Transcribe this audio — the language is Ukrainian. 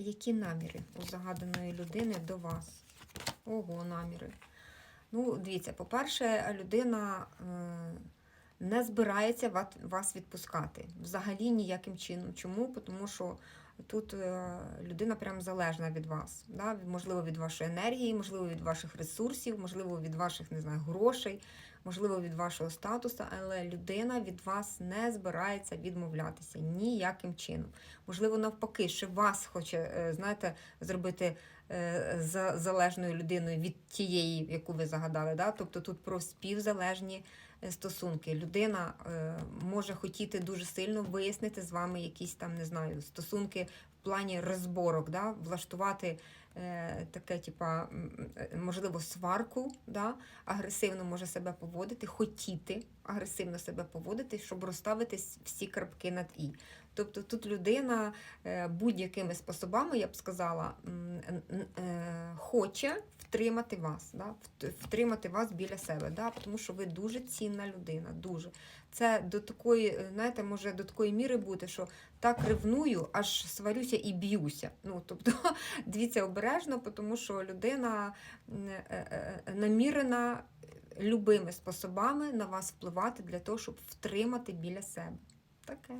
Які наміри у загаданої людини до вас? Ого, наміри. Ну, дивіться, по-перше, людина е, не збирається вас відпускати. Взагалі ніяким чином. Чому? Тому що тут е, людина прям залежна від вас. Да? Можливо, від вашої енергії, можливо, від ваших ресурсів, можливо, від ваших не знаю, грошей, можливо, від вашого статусу, але людина від вас не збирається відмовлятися ніяким чином. Можливо, навпаки, ще вас хоче, е, знаєте, зробити залежною людиною від тієї, яку ви загадали. Да? Тобто тут про співзалежні е, стосунки. Людина е, може хотіти дуже сильно вияснити з вами якісь там, не знаю, стосунки в плані розборок, да? влаштувати е, таке, типа, е, можливо, сварку, да? агресивно може себе поводити, хотіти агресивно себе поводити, щоб розставити всі крапки над і. Тобто тут людина е, будь-якими способами, я б сказала, е, хоче втримати вас, да? втримати вас біля себе, да? тому що ви дуже цінна людина, дуже. Це до такої, е, знаєте, може до такої міри бути, що так ревную, аж сварюся і б'юся. Ну, тобто, дивіться обережно, тому що людина намірена любими способами на вас впливати для того, щоб втримати біля себе. Таке.